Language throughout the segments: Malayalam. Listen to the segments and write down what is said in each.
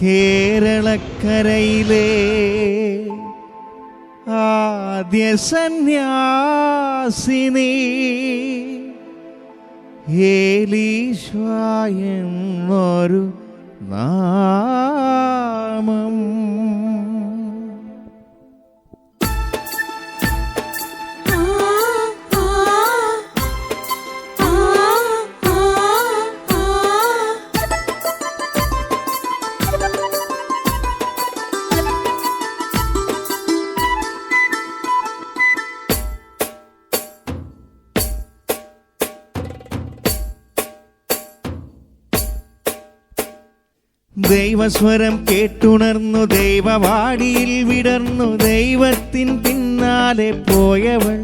കേരളക്കരയിലെ ആദ്യ സന്യാസിനി ഒരു നാമം. ദൈവസ്വരം കേട്ടുണർന്നു ദൈവവാടിയിൽ വിടർന്നു ദൈവത്തിൻ പിന്നാലെ പോയവൾ.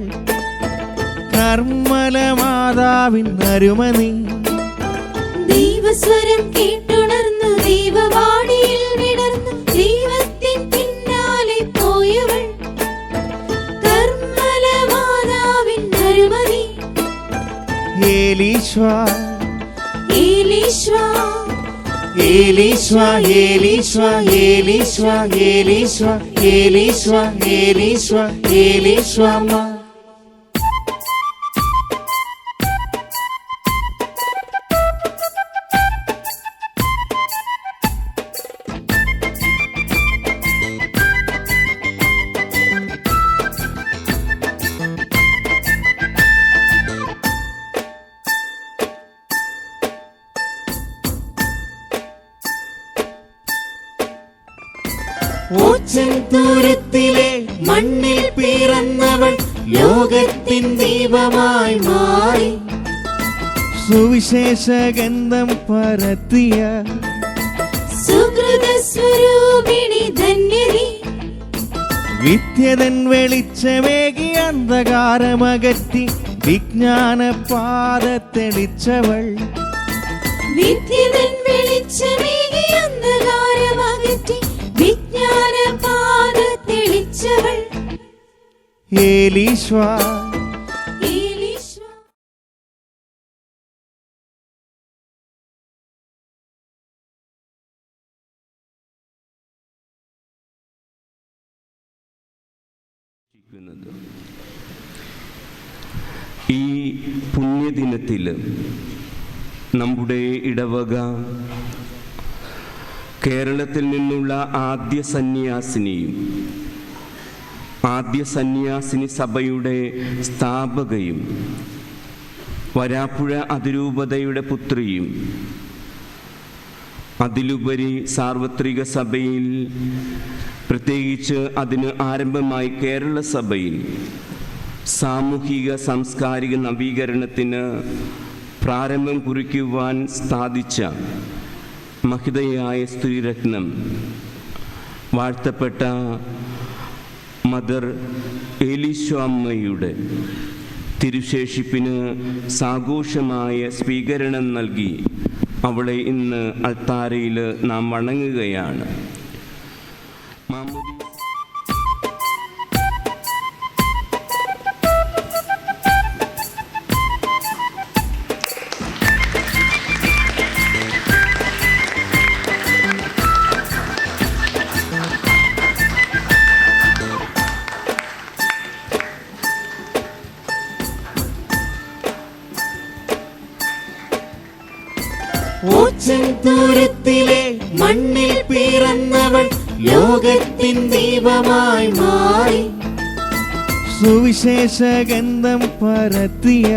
കർമ്മല മാതാവിൻ അരുമനി. ദൈവസ്വരം കേട്ടുണർന്നു ദൈവവാടിയിൽ വിടർന്നു ദൈവത്തിൻ പിന്നാലെ പോയവൾ. കർമ്മല മാതാവിൻ അരുമനി. ഏലീശ്വ ഏലീശ്വ ഏലീശ്വ ഏലീശ്വ ഏലീശ്വ ഏലീശ്വ ഏലീശ്വ ഏലീശ്വ ഓച്ചന്തൂരത്തിലെ മണ്ണിൽ പിറന്നവൾ ലോകത്തിൻ ദീപമായി മാറി. സുവിശേഷ ഗന്ധം പരത്തിയ സുഹൃത സ്വരൂപിണി ധന്യതി. വിദ്യതൻ വെളിച്ചമേകി അന്ധകാരമകറ്റി വിജ്ഞാന പാത തെളിച്ചവൾ. വിദ്യതൻ വെളിച്ചമേകി ഏലീശ്വ. ഈ പുണ്യദിനത്തിൽ നമ്മുടെ ഇടവക കേരളത്തിൽ നിന്നുള്ള ആദ്യ സന്യാസിനിയും ആദ്യ സന്യാസിനി സഭയുടെ സ്ഥാപകയും വരാപ്പുഴ അതിരൂപതയുടെ പുത്രിയും. അതിലുപരി സാർവത്രിക സഭയിൽ പ്രത്യേകിച്ച് അതിന് ആരംഭമായി കേരള സഭയിൽ സാമൂഹിക സാംസ്കാരിക നവീകരണത്തിന് പ്രാരംഭം കുറിക്കുവാൻ സാധിച്ച മഹിതയായ സ്ത്രീരത്നം വാഴ്ത്തപ്പെട്ട മദർ ഏലിശ്വാമ്മയുടെ തിരുശേഷിപ്പിന് സാഘോഷമായ സ്വീകരണം നൽകി അവളെ ഇന്ന് അൾത്താരയിൽ നാം വണങ്ങുകയാണ്. മാമുദി ഓച്ചന്തൂരത്തിലെ മണ്ണിൽ പിറന്നവൾ ലോകത്തിൻ ദീപമായി മാറി. സുവിശേഷ ഗന്ധം പരത്തിയ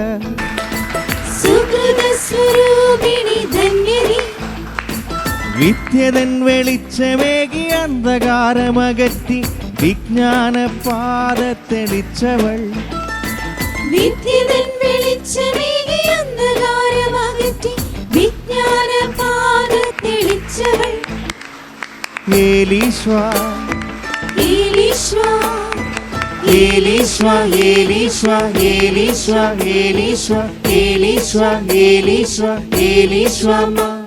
സുഹൃത സ്വരൂപിണി ധന്യനി. വിദ്യതൻ വെളിച്ചമേകി അന്ധകാരമകറ്റി വിജ്ഞാന പാത തെളിച്ചവൾ. വിദ്യതൻ ഏലീശ്വ ഏലീശ്വ ഏലീശ്വ ഏലീശ്വ ഏലീശ്വ ഏലീശ്വ ഏലീശ്വ ഏലീശ്വ ഏലീശ്വമ്മ